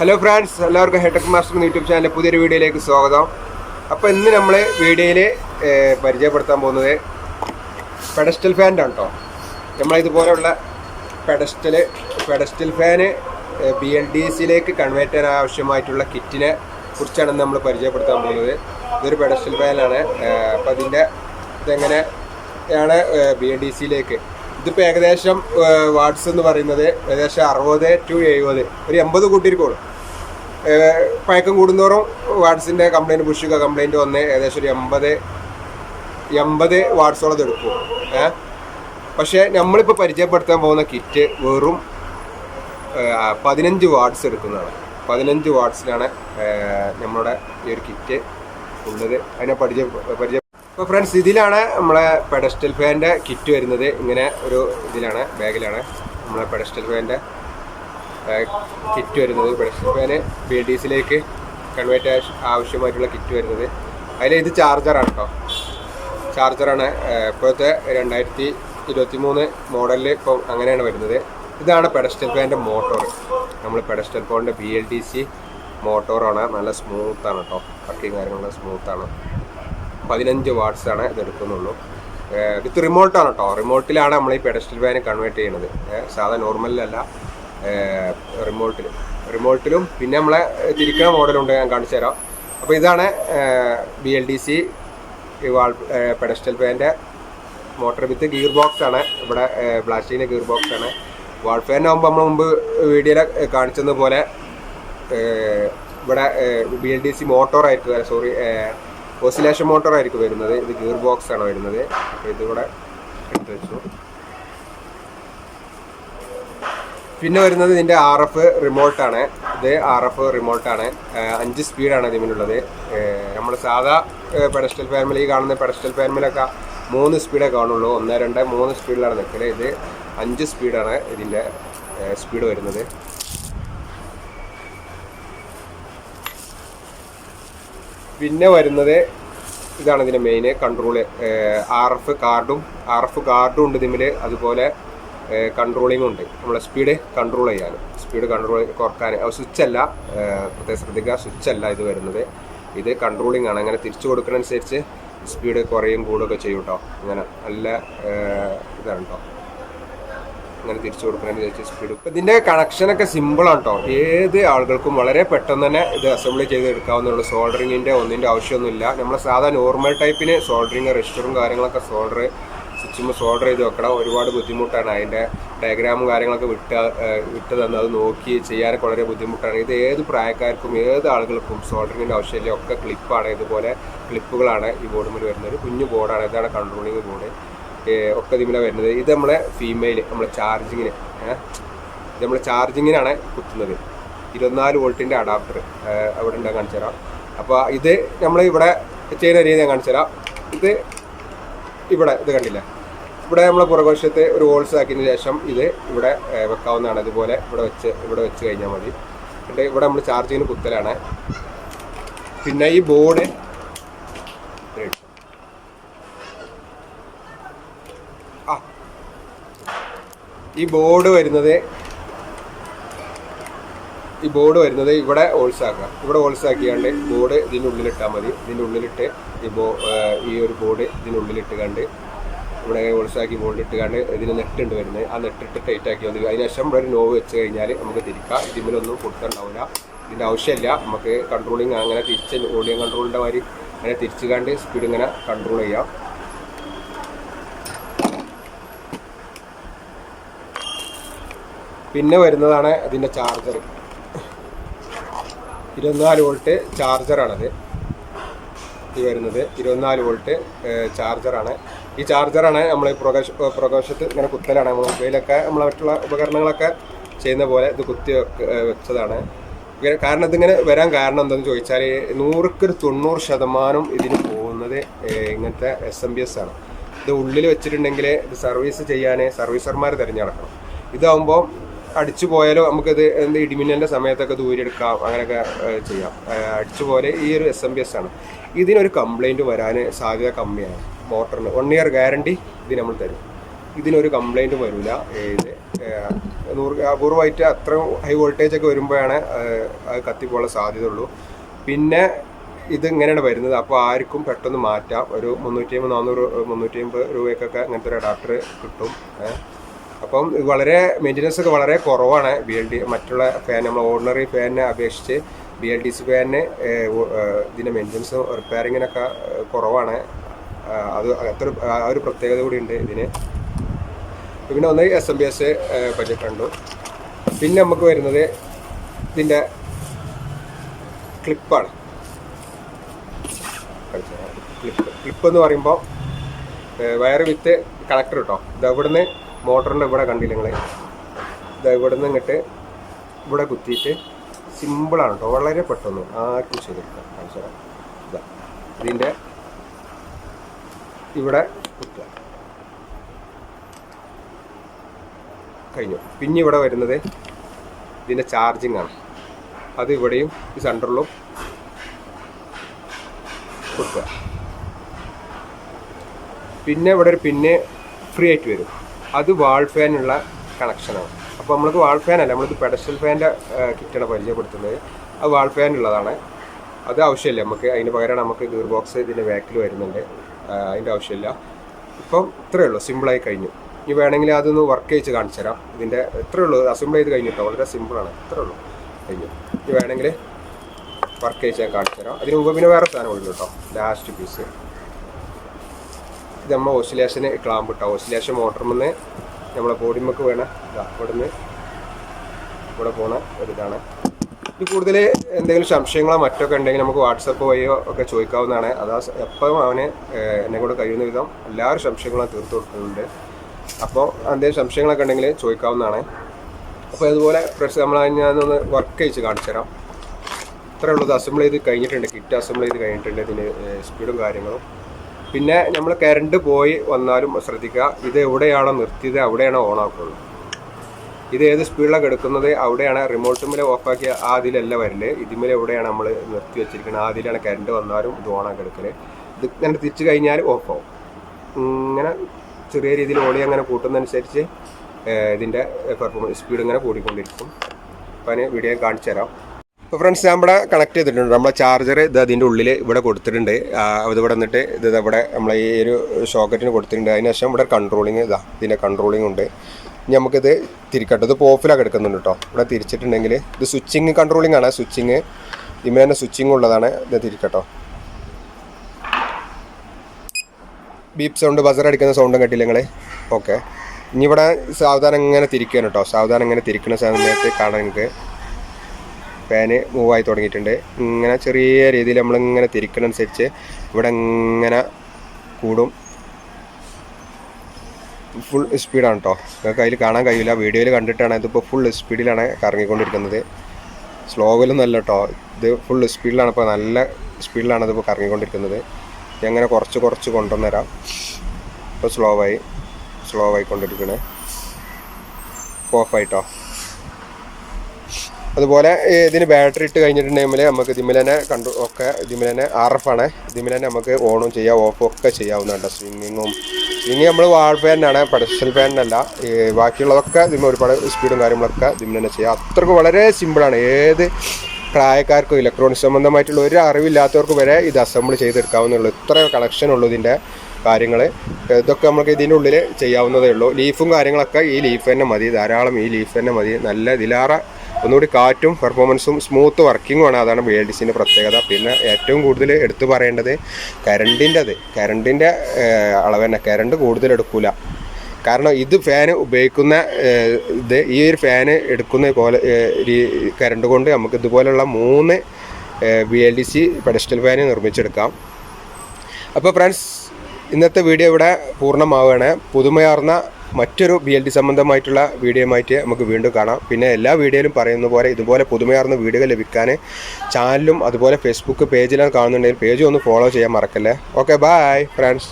Hello friends എല്ലാവർക്കും ഹെഡക് master YouTube ചാനലിലെ പുതിയൊരു വീഡിയോയിലേക്ക് സ്വാഗതം. അപ്പോൾ ഇന്ന് നമ്മൾ വീഡിയോയിൽ പരിചയപ്പെടുത്താൻ പോകുന്നത് പെഡസ്റ്റൽ ഫാൻ ആണ് കേട്ടോ നമ്മളിതുപോലെയുള്ള pedestal pedestal fan B L D സിയിലേക്ക് കൺവേർട്ട് ചെയ്യാൻ ആവശ്യമായിട്ടുള്ള കിറ്റിനെ കുറിച്ചാണ് നമ്മൾ പരിചയപ്പെടുത്താൻ പോകുന്നത്. ഇതൊരു പെഡസ്റ്റൽ ഫാനാണ് അപ്പോൾ അതിന്റെ ഇതെങ്ങനെ ആണ് ബി എൽ ഡി സിയിലേക്ക് ഇതിപ്പോൾ ഏകദേശം വാട്സ് എന്ന് പറയുന്നത് ഏകദേശം അറുപത് ടു എഴുപത് ഒരു എൺപത് കൂട്ടിയിരിക്കുള്ളൂ. ഏഹ് പഴക്കം കൂടുന്തോറും വാട്സിന്റെ കംപ്ലൈന്റ് പുഷിക്ക കംപ്ലൈന്റ് വന്ന് ഏകദേശം ഒരു എൺപത് എൺപത് വാട്സോളം എടുക്കും. ഏഹ് പക്ഷേ നമ്മളിപ്പോൾ പരിചയപ്പെടുത്താൻ പോകുന്ന കിറ്റ് വെറും പതിനഞ്ച് വാട്സ് എടുക്കുന്നതാണ്. പതിനഞ്ച് വാട്സിലാണ് നമ്മുടെ ഈ ഒരു കിറ്റ് ഉള്ളത്. അതിനെ പരിചയ പരിചയ അപ്പോൾ ഫ്രണ്ട്സ് ഇതിലാണ് നമ്മളെ പെഡസ്റ്റൽ ഫാന്റെ കിറ്റ് വരുന്നത്. ഇങ്ങനെ ഒരു ഇതിലാണ് ബാഗിലാണ് നമ്മളെ പെഡസ്റ്റൽ ഫാന്റെ കിറ്റ് വരുന്നത്. പെഡസ്റ്റൽ ഫാന് ബി ഡി സിയിലേക്ക് കൺവേർട്ട് ആവശ്യമായിട്ടുള്ള കിറ്റ് വരുന്നത്. അതിൽ ഇത് ചാർജറാണ് കേട്ടോ ചാർജറാണ് ഇപ്പോഴത്തെ രണ്ടായിരത്തി ഇരുപത്തി മൂന്ന് മോഡലിൽ ഇപ്പം അങ്ങനെയാണ് വരുന്നത്. ഇതാണ് പെഡസ്റ്റൽ ഫാന്റെ മോട്ടോർ നമ്മൾ പെഡസ്റ്റൽ ഫോണിന്റെ ബി എൽ ഡി സി മോട്ടോറാണ് നല്ല സ്മൂത്താണ് കേട്ടോ വർക്കിംഗ് കാര്യങ്ങളൊക്കെ സ്മൂത്താണ് പതിനഞ്ച് വാട്ട്സ് ആണ് ഇത് എടുക്കുന്നുള്ളൂ വിത്ത് റിമോട്ടാണ് കേട്ടോ റിമോട്ടിലാണ് നമ്മൾ ഈ പെഡസ്റ്റൽ ഫാൻ കൺവേർട്ട് ചെയ്യുന്നത് സാധാ നോർമലിലല്ല റിമോട്ടിൽ റിമോട്ടിലും പിന്നെ നമ്മളെ തിരിക്കുന്ന മോഡലുണ്ട് ഞാൻ കാണിച്ചു തരാം. അപ്പോൾ ഇതാണ് B L D C wall pedestal ഫാന്റെ motor with gear box ആണ്. ഇവിടെ ബ്ലാസ്റ്റിന്റെ ഗിയർ ബോക്സ് ആണ്. വാൾ ഫാൻ ആകുമ്പോൾ നമ്മൾ മുമ്പ് വീഡിയോയിൽ കാണിച്ചതുപോലെ ഇവിടെ ബി എൽ ഡി സി മോട്ടോറായിട്ട് സോറി ഓസിലേഷൻ മോട്ടോർ ആയിരിക്കും വരുന്നത്. ഇത് ഗിയർ ബോക്സ് ആണ് വരുന്നത്. അപ്പോൾ ഇതിവിടെ എടുത്ത് വെച്ചു. പിന്നെ വരുന്നത് ഇതിന്റെ ആർ എഫ് റിമോട്ടാണ് ഇത് ആർ എഫ് റിമോട്ടാണ് അഞ്ച് സ്പീഡാണ് ഇതിനുള്ളത്. നമ്മൾ സാധാ പെഡസ്റ്റൽ ഫാമിലി കാണുന്ന പെഡസ്റ്റൽ ഫാമിലൊക്കെ മൂന്ന് സ്പീഡേ കാണുള്ളൂ. ഒന്ന് രണ്ട് മൂന്ന് സ്പീഡിലാണ് നിൽക്കൽ ഇത് അഞ്ച് സ്പീഡാണ് ഇതിന്റെ സ്പീഡ് വരുന്നത്. പിന്നെ വരുന്നത് ഇതാണ് ഇതിന്റെ മെയിൻ കൺട്രോൾ ആർ എഫ് കാർഡും ആർ എഫ് കാർഡും ഉണ്ട് ഇതിൽ അതുപോലെ കൺട്രോളിങ്ങും ഉണ്ട്. നമ്മളെ സ്പീഡ് കൺട്രോൾ ചെയ്യാൻ. സ്പീഡ് കൺട്രോൾ കുറയ്ക്കാൻ. സ്വിച്ച് അല്ല. പ്രത്യേകം ശ്രദ്ധിക്കുക. സ്വിച്ച് അല്ല ഇത് വരുന്നത്. ഇത് കൺട്രോളിംഗ് ആണ്. അങ്ങനെ തിരിച്ചു കൊടുക്കുന്നതനുസരിച്ച് സ്പീഡ് കുറയും കൂടുകയൊക്കെ ചെയ്യും കേട്ടോ അങ്ങനെ നല്ല ഇതാണ് കേട്ടോ അങ്ങനെ തിരിച്ചു കൊടുക്കുന്നതിനനുസരിച്ച് സ്പീഡ് ഇപ്പം ഇതിന്റെ കണക്ഷനൊക്കെ സിമ്പിളാണ് കേട്ടോ ഏത് ആളുകൾക്കും വളരെ പെട്ടെന്ന് തന്നെ ഇത് അസംബിൾ ചെയ്ത് എടുക്കാവുന്നുള്ളൂ സോൾഡറിങ്ങിന്റെ ഒന്നിന്റെ ആവശ്യമൊന്നുമില്ല. നമ്മൾ സാധാ നോർമൽ ടൈപ്പിന് സോൾഡറിങ് റെസ്റ്ററും കാര്യങ്ങളൊക്കെ സോൾഡർ സ്വിച്ചുമ്പോൾ സോൾഡർ ചെയ്ത് വെക്കണം. ഒരുപാട് ബുദ്ധിമുട്ടാണ് അതിന്റെ ഡയഗ്രാമും കാര്യങ്ങളൊക്കെ വിട്ട വിട്ട് തന്ന് അത് നോക്കി ചെയ്യാനൊക്കെ വളരെ ബുദ്ധിമുട്ടാണ്. ഇത് ഏത് പ്രായക്കാർക്കും ഏത് ആളുകൾക്കും സോൾഡറിങ്ങിന്റെ ആവശ്യമില്ല. ഒക്കെ ക്ലിപ്പാണ് ഇതുപോലെ ക്ലിപ്പുകളാണ് ഈ ബോർഡിൽ വരുന്നത്. ഒരു കുഞ്ഞു ബോർഡാണ് ഇതാണ് കൺട്രോളിങ് ബോർഡ് ഒക്കെ ഇതിമല വരുന്നത്. ഇത് നമ്മളെ ഫീമെയിൽ നമ്മളെ ചാർജിങ്ങിന് ഇത് നമ്മളെ ചാർജിങ്ങിനാണ് കുത്തുന്നത്. ഇരുപത്തിനാല് വോൾട്ടിന്റെ അഡാപ്റ്റർ അവിടെ ഉണ്ടാകും കാണിച്ചു തരാം. അപ്പോൾ ഇത് നമ്മൾ ഇവിടെ ചെയ്യുന്ന രീതി ഞാൻ കാണിച്ചു തരാം. ഇത് ഇവിടെ ഇത് കണ്ടില്ലേ? ഇവിടെ നമ്മൾ പുറകുവശത്ത് ഒരു ഹോൾസ് ആക്കിയതിന് ശേഷം ഇത് ഇവിടെ വെക്കാവുന്നതാണ്. ഇതുപോലെ ഇവിടെ വെച്ച് ഇവിടെ വെച്ച് കഴിഞ്ഞാൽ മതി. എന്നിട്ട് ഇവിടെ നമ്മൾ ചാർജിങ്ങിന് കുത്തലാണ്. പിന്നെ ഈ ബോർഡ് ആ ഈ ബോർഡ് വരുന്നത് ഈ ബോർഡ് വരുന്നത് ഇവിടെ ഹോൾസ് ആക്കുക. ഇവിടെ ഹോൾസ് ആക്കിയാണ്ട് ബോർഡ് ഇതിന്റെ ഉള്ളിലിട്ടാൽ മതി. ഇതിന്റെ ഉള്ളിലിട്ട് ഈ ബോ ഈ ഒരു ബോർഡ് ഇതിന്റെ ഉള്ളിലിട്ട് കണ്ട് ഇവിടെ ഹോൾസ് ആക്കി ബോർഡ് ഇട്ട് കണ്ട് ഇതിന് നെട്ടുണ്ട് വരുന്നത്. ആ നെട്ടിട്ട് ടൈറ്റ് ആക്കി വന്നു അതിനുശേഷം ഇവിടെ ഒരു നോവ് വെച്ച് കഴിഞ്ഞാൽ നമുക്ക് തിരിക്കാം. ഇതിമിലൊന്നും കൊടുത്തിട്ടുണ്ടാവില്ല. ഇതിന്റെ ആവശ്യമില്ല. നമുക്ക് കൺട്രോളിങ് അങ്ങനെ തിരിച്ച് ഓഡിയോ കൺട്രോളിന്റെ മാതിരി അങ്ങനെ തിരിച്ചു കണ്ട് സ്പീഡ് ഇങ്ങനെ കൺട്രോൾ ചെയ്യാം. പിന്നെ വരുന്നതാണ് ഇതിന്റെ ചാർജർ ഇരുപത്തിനാല് വോൾട്ട് ചാർജറാണത് ഈ വരുന്നത് ഇരുപത്തിനാല് വോൾട്ട് ചാർജറാണ് ഈ ചാർജറാണ് നമ്മൾ പ്രകാശ പ്രകാശത്ത് ഇങ്ങനെ കുത്തലാണ്. നമ്മൾ മൊബൈലൊക്കെ നമ്മളെ മറ്റുള്ള ഉപകരണങ്ങളൊക്കെ ചെയ്യുന്ന പോലെ ഇത് കുത്തി വെച്ചതാണ്. കാരണം ഇതിങ്ങനെ വരാൻ കാരണം എന്താണെന്ന് ചോദിച്ചാൽ നൂറുക്കൊരു തൊണ്ണൂറ് ശതമാനം ഇതിന് പോകുന്നത് ഇങ്ങനത്തെ എസ് എം ബി എസ് ആണ്. ഇത് ഉള്ളിൽ വെച്ചിട്ടുണ്ടെങ്കിൽ ഇത് സർവീസ് ചെയ്യാൻ സർവീസർമാർ തിരഞ്ഞെടുക്കണം. ഇതാവുമ്പോൾ അടിച്ചു പോയാലോ നമുക്കിത് എന്ത് ഇടിമിന്നലിന്റെ സമയത്തൊക്കെ ദൂരെടുക്കാം അങ്ങനെയൊക്കെ ചെയ്യാം. അടിച്ചു പോലെ ഈ ഒരു എസ് എം ബി എസ് ആണ്. ഇതിനൊരു കംപ്ലൈന്റ് വരാൻ സാധ്യത കമ്മിയാണ്. മോട്ടറിന് വൺ ഇയർ ഗ്യാരണ്ടി ഇത് നമ്മൾ തരും. ഇതിനൊരു കംപ്ലൈന്റും വരില്ല ഇത് നൂറ് അപൂർവമായിട്ട് അത്ര ഹൈ വോൾട്ടേജ് ഒക്കെ വരുമ്പോഴാണ് അത് കത്തിപ്പോകാൻ സാധ്യത ഉള്ളൂ പിന്നെ ഇത് ഇങ്ങനെയാണ് വരുന്നത്. അപ്പോൾ ആർക്കും പെട്ടെന്ന് മാറ്റാം. ഒരു മുന്നൂറ്റി അമ്പത് നാനൂറ് മുന്നൂറ്റി അമ്പത് രൂപയ്ക്കൊക്കെ അങ്ങനത്തെ ഒരു അഡാപ്റ്റർ കിട്ടും. അപ്പം വളരെ മെയിന്റനൻസ് ഒക്കെ വളരെ കുറവാണ് ബി എൽ ഡി മറ്റുള്ള ഫാൻ നമ്മൾ ഓർഡിനറി ഫാനിനെ അപേക്ഷിച്ച് ബി എൽ ഡി സി ഫാനിന് ഇതിന്റെ മെയിന്റനൻസും റിപ്പയറിങ്ങിനൊക്കെ കുറവാണ്. അത് അത്ര ആ ഒരു പ്രത്യേകത കൂടി ഉണ്ട് ഇതിന്. പിന്നെ ഒന്ന് S M B S budget കണ്ടു. പിന്നെ നമുക്ക് വരുന്നത് ഇതിന്റെ ക്ലിപ്പാണ് ക്ലിപ്പ് ക്ലിപ്പ് എന്ന് പറയുമ്പോൾ വയർ വിത്ത് കണക്ടർ കേട്ടോ ഇത് ഇവിടുന്ന് മോട്ടറിന്റെ ഇവിടെ കണ്ടില്ല നിങ്ങൾ ഇത് നിന്ന് ഇങ്ങോട്ട് ഇവിടെ കുത്തിയിട്ട് സിമ്പിളാണ് കേട്ടോ വളരെ പെട്ടെന്ന് ആർക്കും ചെയ്തെടുക്കാം ഇതാ ഇതിന്റെ ഇവിടെ കുത്തുക. കഴിഞ്ഞു. പിന്നെ ഇവിടെ വരുന്നത് ഇതിന്റെ ചാർജിങ് ആണ്. അത് ഇവിടെയും ഈ സെന്ററിലും കൊടുക്കുക പിന്നെ ഇവിടെ ഒരു പിന്നെ ഫ്രീ ആയിട്ട് വരും. അത് വാൾ ഫാനുള്ള കണക്ഷനാണ് അപ്പോൾ നമ്മൾക്ക് വാൾ ഫാൻ അല്ല നമ്മൾക്ക് പെഡസ്റ്റൽ ഫാന്റെ കിറ്റാണ് പരിചയപ്പെടുത്തുന്നത്. അത് വാൾ ഫാൻ ഉള്ളതാണ്. അത് ആവശ്യമില്ല നമുക്ക് അതിന് പകരം നമുക്ക് ഗിയർ ബോക്സ് ഇതിന്റെ ബാക്കിൽ വരുന്നുണ്ട്. അതിന്റെ ആവശ്യമില്ല. ഇപ്പം ഇത്രയേ ഉള്ളൂ സിമ്പിളായി കഴിഞ്ഞു. ഇനി വേണമെങ്കിൽ അതൊന്ന് വർക്ക് ചെയ്ത് കാണിച്ചു തരാം. ഇതിന്റെ ഇത്രയേ ഉള്ളൂ അസംബിൾ ചെയ്ത് കഴിഞ്ഞിട്ടോ? വളരെ സിമ്പിളാണ് ഇത്രയേ ഉള്ളൂ കഴിഞ്ഞു. ഇനി വേണമെങ്കിൽ വർക്ക് ചെയ്ത് ഞാൻ കാണിച്ചു തരാം. അതിന് മുമ്പ് പിന്നെ വേറെ സാധനങ്ങളുണ്ട് കേട്ടോ ലാസ്റ്റ് പീസ് നമ്മൾ ഓസിലേഷന് ക്ലാമ്പ് ഇട്ടാം. ഓസിലേഷൻ മോട്ടറിന്ന് നമ്മളെ ബോഡിമക്ക് വേണം. ഇതാ ഇവിടുന്ന് ഇവിടെ പോണ ഒരിതാണ് ഇത് കൂടുതൽ എന്തെങ്കിലും സംശയങ്ങളോ മറ്റൊക്കെ ഉണ്ടെങ്കിൽ നമുക്ക് വാട്സപ്പ് വഴിയോ ഒക്കെ ചോദിക്കാവുന്നതാണ്. അതാ എപ്പോഴും അവന് എന്നെ കൂടെ കഴിയുന്ന വിധം എല്ലാവരും സംശയങ്ങളും തീർത്തു കൊടുക്കുന്നുണ്ട്. അപ്പോൾ എന്തെങ്കിലും സംശയങ്ങളൊക്കെ ഉണ്ടെങ്കിൽ ചോദിക്കാവുന്നതാണ്. അപ്പോൾ അതുപോലെ പ്രസ് നമ്മൾ ഞാനൊന്ന് വർക്ക് ചെയ്ത് കാണിച്ചു തരാം. ഇത്രയുള്ളത് അസംബിൾ ചെയ്ത് കഴിഞ്ഞിട്ടുണ്ട്. കിറ്റ് അസംബിൾ ചെയ്ത് കഴിഞ്ഞിട്ടുണ്ട്. ഇതിന് സ്പീഡും കാര്യങ്ങളും. പിന്നെ നമ്മൾ കരണ്ട് പോയി വന്നാലും ശ്രദ്ധിക്കുക ഇത് എവിടെയാണോ നിർത്തിയത് അവിടെയാണ് ഓൺ ആക്കുള്ളൂ ഇത് ഏത് സ്പീഡിലാണ് എടുക്കുന്നത് അവിടെയാണ് റിമോട്ടുമ്മിൽ ഓഫാക്കിയ ആ അതിലല്ല വരൽ. ഇതിമേലെ എവിടെയാണ് നമ്മൾ നിർത്തി വെച്ചിരിക്കുന്നത് ആ അതിലാണ് കറണ്ട് വന്നാലും ഇത് ഓണാക്കി എടുക്കൽ. ഇത് ഇങ്ങനെ തിരിച്ചു കഴിഞ്ഞാൽ ഓഫ് ആവും. ഇങ്ങനെ ചെറിയ രീതിയിൽ ഓടി അങ്ങനെ കൂട്ടുന്നതനുസരിച്ച് ഇതിന്റെ പെർഫോമൻസ് സ്പീഡ് ഇങ്ങനെ കൂടിക്കൊണ്ടിരിക്കും. അതിന് വീഡിയോ കാണിച്ചു തരാം ഇപ്പോൾ ഫ്രണ്ട്സ് ഞാൻ ഇവിടെ കണക്ട് ചെയ്തിട്ടുണ്ട്. നമ്മളെ ചാർജർ ഇത് അതിന്റെ ഉള്ളിൽ ഇവിടെ കൊടുത്തിട്ടുണ്ട്. അത് ഇവിടെ വന്നിട്ട് ഇത് ഇവിടെ നമ്മളെ ഈ ഒരു ഷോക്കറ്റിന് കൊടുത്തിട്ടുണ്ട്. അതിന് ശേഷം ഇവിടെ കൺട്രോളിങ് ഇതാ ഇതിന്റെ കൺട്രോളിങ് ഉണ്ട്. ഇനി നമുക്കിത് തിരിക്കട്ടെ. ഇത് ഓഫിലാണ് എടുക്കുന്നുണ്ട് കേട്ടോ ഇവിടെ തിരിച്ചിട്ടുണ്ടെങ്കിൽ ഇത് സ്വിച്ചിങ് കൺട്രോളിങ് ആണ്. സ്വിച്ചിങ് ഇതിന് തന്നെ സ്വിച്ചിങ് ഉള്ളതാണ്. ഇത് തിരിക്കട്ടോ ബീപ്പ് സൗണ്ട് ബസർ അടിക്കുന്ന സൗണ്ടും കേട്ടില്ല നിങ്ങൾ ഓക്കെ ഇനി ഇവിടെ സാവധാനം ഇങ്ങനെ കേട്ടോ സാവധാനം ഇങ്ങനെ തിരിക്കുന്ന സമയത്ത് കാണാൻ നിങ്ങൾക്ക് ഫാന് മൂവായി തുടങ്ങിയിട്ടുണ്ട്. ഇങ്ങനെ ചെറിയ രീതിയിൽ നമ്മളിങ്ങനെ തിരിക്കണനുസരിച്ച് ഇവിടെ ഇങ്ങനെ കൂടും. ഫുൾ സ്പീഡാണ് കേട്ടോ നിങ്ങൾക്ക് അതിൽ കാണാൻ കഴിയില്ല. വീഡിയോയിൽ കണ്ടിട്ടാണ് ഇതിപ്പോൾ ഫുൾ സ്പീഡിലാണ് കറങ്ങിക്കൊണ്ടിരിക്കുന്നത്. സ്ലോവിലൊന്നും അല്ല കേട്ടോ ഇത് ഫുൾ സ്പീഡിലാണ് ഇപ്പോൾ നല്ല സ്പീഡിലാണ് ഇതിപ്പോൾ കറങ്ങിക്കൊണ്ടിരിക്കുന്നത്. അങ്ങനെ കുറച്ച് കുറച്ച് കൊണ്ടുവന്നരാം. ഇപ്പോൾ സ്ലോ ആയി. സ്ലോ ആയിക്കൊണ്ടിരിക്കണേ. ഓഫായിട്ടോ അതുപോലെ ഇതിന് ബാറ്ററി ഇട്ട് കഴിഞ്ഞിട്ടുണ്ടെങ്കിൽ നമുക്ക് ഇതിമിൽ തന്നെ കണ്ടു ഒക്കെ ഇതിമിൽ തന്നെ ആർ എഫ് ആണ്. ഇതിമിൽ തന്നെ നമുക്ക് ഓണും ചെയ്യാം ഓഫും ഒക്കെ ചെയ്യാവുന്നതാണ് സ്വിങ്ങിങ്ങും സ്വിങ് നമ്മൾ വാൾ ഫാനാണ് പെഡസ്റ്റൽ ഫാനല്ല ഈ ബാക്കിയുള്ളതൊക്കെ ഇതിന് ഒരുപാട് സ്പീഡും കാര്യങ്ങളൊക്കെ ഇതിമിൽ തന്നെ ചെയ്യാം. അത്രയ്ക്ക് വളരെ സിമ്പിളാണ് ഏത് പ്രായക്കാർക്കും ഇലക്ട്രോണിക്സ് സംബന്ധമായിട്ടുള്ള ഒരു അറിവില്ലാത്തവർക്ക് വരെ ഇത് അസംബിൾ ചെയ്തെടുക്കാവുന്നുള്ളൂ ഇത്ര കളക്ഷൻ ഉള്ളൂ ഇതിന്റെ കാര്യങ്ങൾ ഇതൊക്കെ നമുക്ക് ഇതിന്റെ ഉള്ളിൽ ചെയ്യാവുന്നതേ ഉള്ളൂ ലീഫും കാര്യങ്ങളൊക്കെ ഈ ലീഫ് തന്നെ മതി. ധാരാളം ഈ ലീഫ് തന്നെ മതി. നല്ല ഇതിലാറെ ഒന്നുകൂടി കാറ്റും പെർഫോമൻസും സ്മൂത്ത് വർക്കിങ്ങുമാണ് അതാണ് ബി എൽ ഡി സിന്റെ പ്രത്യേകത. പിന്നെ ഏറ്റവും കൂടുതൽ എടുത്തു പറയേണ്ടത് കരണ്ടിന്റെ അത്. കരണ്ടിന്റെ അളവ് തന്നെ. കരണ്ട് കൂടുതൽ എടുക്കില്ല കാരണം ഇത് ഫാൻ ഉപയോഗിക്കുന്ന ഇത് ഈ ഒരു ഫാന് എടുക്കുന്ന പോലെ കരണ്ട് കൊണ്ട് നമുക്ക് ഇതുപോലെയുള്ള മൂന്ന് B L D C pedestal fan നിർമ്മിച്ചെടുക്കാം. അപ്പോൾ ഫ്രണ്ട്സ് ഇന്നത്തെ വീഡിയോ ഇവിടെ പൂർണമാവുകയാണ്. പുതുമയാർന്ന മറ്റൊരു ബി എൽ ഡി സംബന്ധമായിട്ടുള്ള വീഡിയോയുമായിട്ട് നമുക്ക് വീണ്ടും കാണാം. പിന്നെ എല്ലാ വീഡിയോയിലും പറയുന്ന പോലെ ഇതുപോലെ പുതുമയാർന്ന വീഡിയോകൾ ലഭിക്കാൻ ചാനലും അതുപോലെ ഫേസ്ബുക്ക് പേജിലാണ് കാണുന്നുണ്ടെങ്കിൽ പേജും ഒന്ന് ഫോളോ ചെയ്യാൻ മറക്കല്ലേ. Okay bye friends